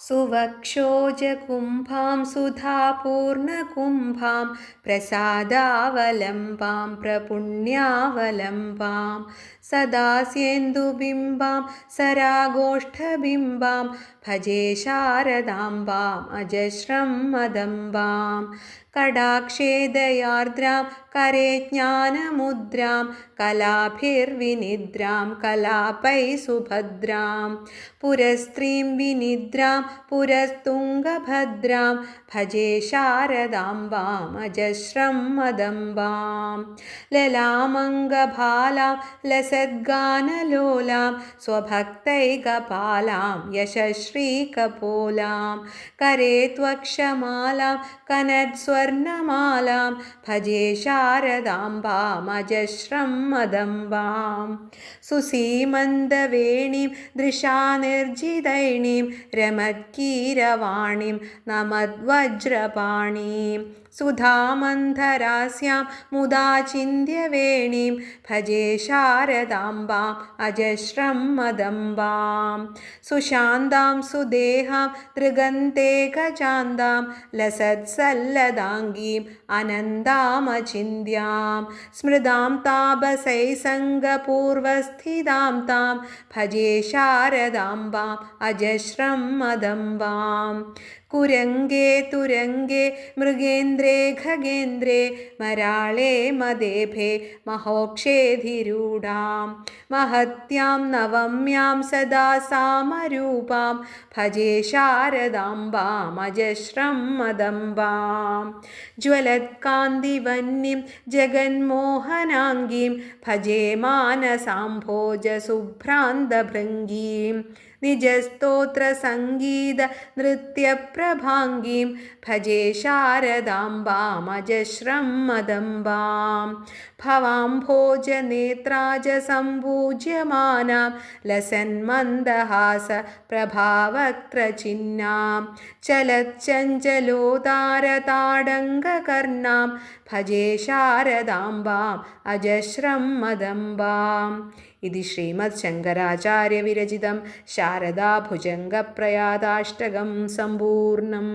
സുവക്ഷോജകുംഭാം സുധാപൂർണകുംഭാം പ്രസാദാവലംബാം പ്രപുണ്യാവലംബാം സദാസ്യേന്ദുബിംബാം സരാഗോഷ്ഠബിംബാം ഭജേ ശാരദാംബാം അജശ്രം മദംബാം കടാക്ഷേദയാർദ്രാം കരേ ജ്ഞാനമുദ്രാം കലാഭിർവിനിദ്രാം കലാപൈ സുഭദ്രാം പുരസ്ത്രീം വിനിദ്രാം പുരസ്തുംഗഭദ്രാം ഭജേ ശാരദാംബാം അജശ്രം മദംബാം ലലാമംഗഭാലാം ലസദ്ഗാനലോലാം സ്വഭക്തൈകപാലാം യശശ്രീകപോലാം. കരേ ത്വക്ഷമാലാം കനത്സ്വർണമാലാം ഭജേ ശാരദാംബാമജശ്രം മദംബാം സുസീമന്തവേണീം ദൃശാനിർജിതൈണീം രമത്കീരവാണീം നമദ്വജ്രപാണീം സുധാമന്ധരാസ്യാം മുദാ ചിന്യവേണീം ഭജേ ശാരദാംബാം അജശ്രം മദംബാം സുശാന്താം സുദേഹാം തൃഗന്തേകചാന്താം ലസത്സല്ലദാംഗീം അനന്താമചിന്യാം സ്മൃതാം താപസൈസംഗപൂർവസ്ഥിതാം താം ഭജേ ശാരദാംബാം അജശ്രം മദംബാം കുരംഗേ തുരംഗേ മൃഗേന്ദ്രേ ഖഗേന്ദ്രേ മരാളേ മദേഭേ മഹോക്ഷേധിരൂഢാം മഹത്യാം നവമ്യാം സദാ സാമരൂപാം. ഭജേ ശാരദാംബാമജശ്രം മദംബാം ജ്വലത്കാന്തിവന്യം ജഗന്മോഹനാംഗീം. ഭജേ മാനസാംഭോജസുഭ്രാന്തഭൃംഗീം നിജസ്തോത്രസംഗീത നൃത്യപ്രഭാംഗീം ഭജേ ശാരദാംബാമജശ്രം മദംബാം. ഭവാംഭോജനേത്രാജ സംപൂജ്യമാനാം. ലസന്മന്ദഹാസ പ്രഭാവക്ത്രചിഹ്നാം ചലച്ചഞ്ചലോതാരതാടങ്കകർണാം ഭജേ ശാരദാംബാം അജശ്രം മദംബാം. ഇതി ശ്രീമത് ശങ്കരാചാര്യവിരചിതം ശാരദാഭുജംഗപ്രയാതാഷ്ടകം സമ്പൂർണം